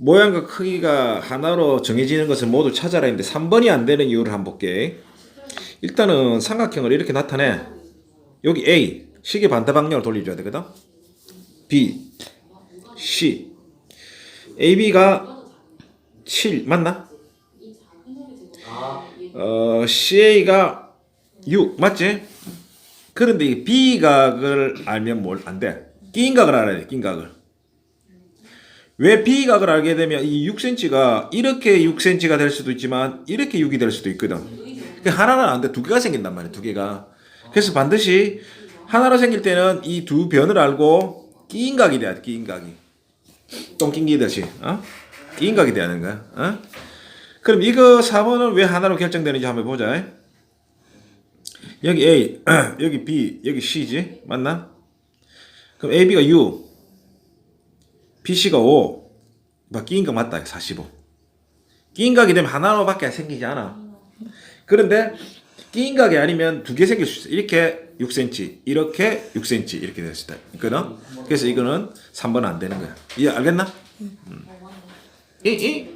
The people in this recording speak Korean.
모양과 크기가 하나로 정해지는 것을 모두 찾아라 했는데 3번이 안 되는 이유를 한번 볼게. 일단은 삼각형을 이렇게 나타내. 여기 A 시계 반대 방향으로 돌려줘야 되거든. B C AB가 7 맞나? 어 CA가 6 맞지? 그런데 이 B각을 알면 뭘 안 돼? 끼인각을 알아야 돼. 끼인각을. 왜 B각을 알게 되면 이 6cm가 이렇게 6cm가 될 수도 있지만 이렇게 6이 될 수도 있거든. 그 하나는 안 돼. 두 개가 생긴단 말이야. 두 개가. 그래서 반드시 하나로 생길 때는 이 두 변을 알고 끼인각이 돼야 돼. 끼인각이. 똥낑기듯이. 어? 끼인각이 돼야 하는 거야. 어? 그럼 이거 4번은 왜 하나로 결정되는지 한번 보자. 여기 A, 여기 B, 여기 C지? 맞나? 그럼 AB가 6, BC가 5. 막 끼인각 맞다. 45. 끼인각이 되면 하나로밖에 생기지 않아. 그런데 끼인각이 아니면 두 개 생길 수 있어. 이렇게 6cm, 이렇게 6cm 이렇게 될 수도 있거든. 그래서 이거는 3번 안 되는 거야. 이해 알겠나? 음. 이, 이?